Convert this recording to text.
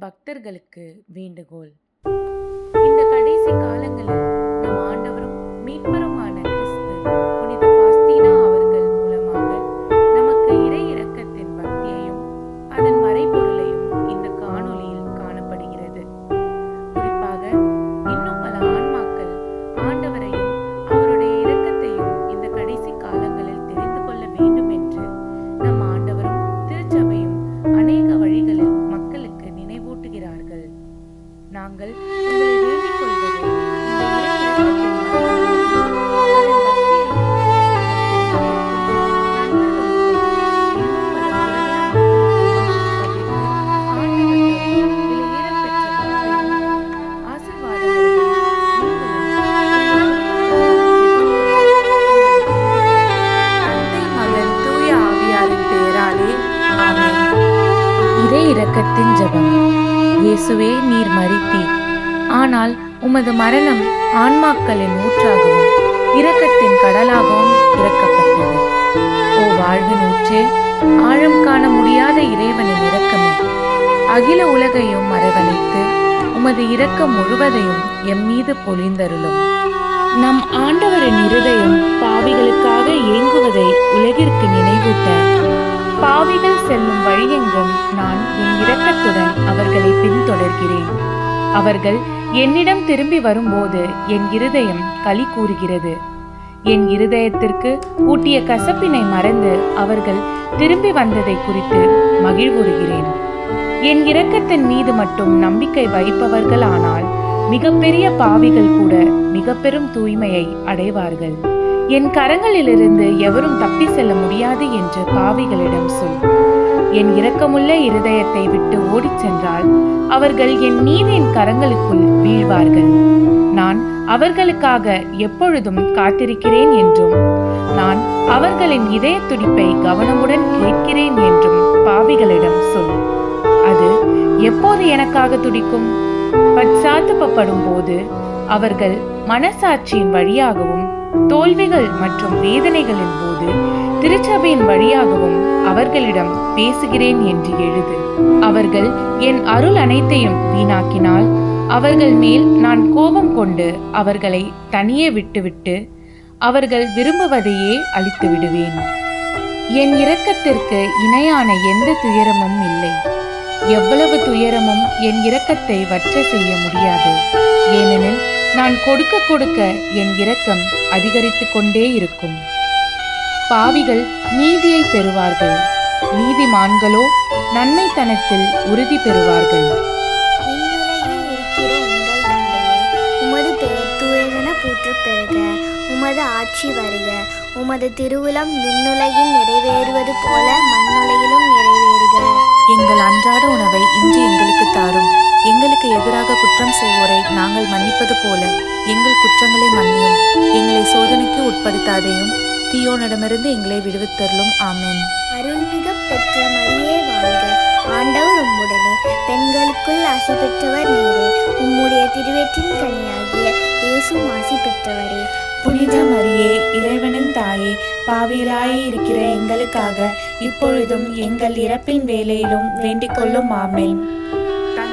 பக்தர்களுக்கு வேண்டுகோள். இந்த கடைசி காலங்களில் நம் ஆண்டவரும் மீட்பரும் உலகத்தின் ஜபம். இயேசுவே நீர் மறித்தீர் ஆனால் உமது மரணம் ஆன்மாக்களின் ஊற்றாகவும் இரக்கத்தின் கடலாகவும் இறக்கப்பட்டது ஓ வாழ்வின் ஊற்றே ஆழம் காண முடியாத இறைவனின் இரக்கமே. அகில உலகையும் அரவணைத்து உமது இரக்கம் முழுவதையும் எம் மீது பொழிந்தருளும். நம் ஆண்டவரின் இருதயம் பாவிகளுக்காக இயங்குவதை உலகிற்கு நினைவூட்ட பாவிகள் செல்லும் வழியெங்கும் நான் என் இரக்கத்துடன் அவர்களை பின்தொடர்கிறேன். அவர்கள் என்னிடம் திரும்பி வரும்போது என் இருதயம் களி கூறுகிறது. என் இருதயத்திற்கு ஊட்டிய கசப்பினை மறந்து அவர்கள் திரும்பி வந்ததை குறித்து மகிழ்வுறுகிறேன். என் இரக்கத்தின் மீது மட்டும் நம்பிக்கை வைப்பவர்களானால் மிகப்பெரிய பாவிகள் கூட மிக பெரும் தூய்மையை அடைவார்கள். என் கரங்களிலிருந்து எவரும் தப்பி செல்ல முடியாது என்று பாவிகளிடம் சொல். என் இரக்கமுள்ள இருதயத்தை விட்டு ஓடிச் சென்றால் அவர்கள் என் நீதியின் கரங்களுக்குள் வீழ்வார்கள். நான் அவர்களுக்காக எப்பொழுதும் காத்திருக்கிறேன் என்றும் நான் அவர்களின் இதய துடிப்பை கவனமுடன் கேட்கிறேன் என்றும் பாவிகளிடம் சொல். அது எப்போது எனக்காக துடிக்கும்? பச்சாத்தப்படும் போது அவர்கள் மனசாட்சியின் வழியாகவும் தோல்விகள் மற்றும் வேதனைகளின் போது திருச்சபையின் வழியாகவும் அவர்களிடம் பேசுகிறேன் என்று எழுது. அவர்கள் என் அருள் அனைத்தையும் வீணாக்கினால் அவர்கள் மேல் நான் கோபம் கொண்டு அவர்களை தனியே விட்டுவிட்டு அவர்கள் விரும்புவதையே அழித்து விடுவேன். என் இரக்கத்திற்கு இணையான எந்த துயரமும் இல்லை. எவ்வளவு துயரமும் என் இரக்கத்தை வற்ற செய்ய முடியாது. ஏனெனில் நான் கொடுக்க கொடுக்க என் இரக்கம் அதிகரித்து கொண்டே இருக்கும். பாவிகள் நீதியை பெறுவார்கள். நீதிமான்களோ நன்மைத்தனத்தில் உறுதி பெறுவார்கள். உமது ஆட்சி வருக. உமது திருவுளம் விண்ணுலகில் நிறைவேறுவது போல மண்ணுலகிலும் நிறைவேறுக. எங்கள் அன்றாட உணவை இன்று எங்களுக்கு தாரும். எங்களுக்கு எதிராக குற்றம் செய்வோரை நாங்கள் மன்னிப்பது போல எங்கள் குற்றங்களை மன்னியும். எங்களை சோதனைக்கு உட்படுத்தாதேயும் தீயோனிடமிருந்து எங்களை விடுவித்தருளும். ஆமென். அருள்மிக பெற்ற மரியே வாழ்க. ஆண்டவர் உம்முடனே. பெண்களுக்குள் ஆசி பெற்றவர் நீரே. உம்முடைய திருவேற்றின் கனியாகிய இயேசும் ஆசி பெற்றவரே. புனித மரியே இறைவனின் தாயே பாவியராய் இருக்கிற எங்களுக்காக இப்பொழுதும் எங்கள் இறப்பின் வேலையிலும் வேண்டிக் கொள்ளும். ஆமென்.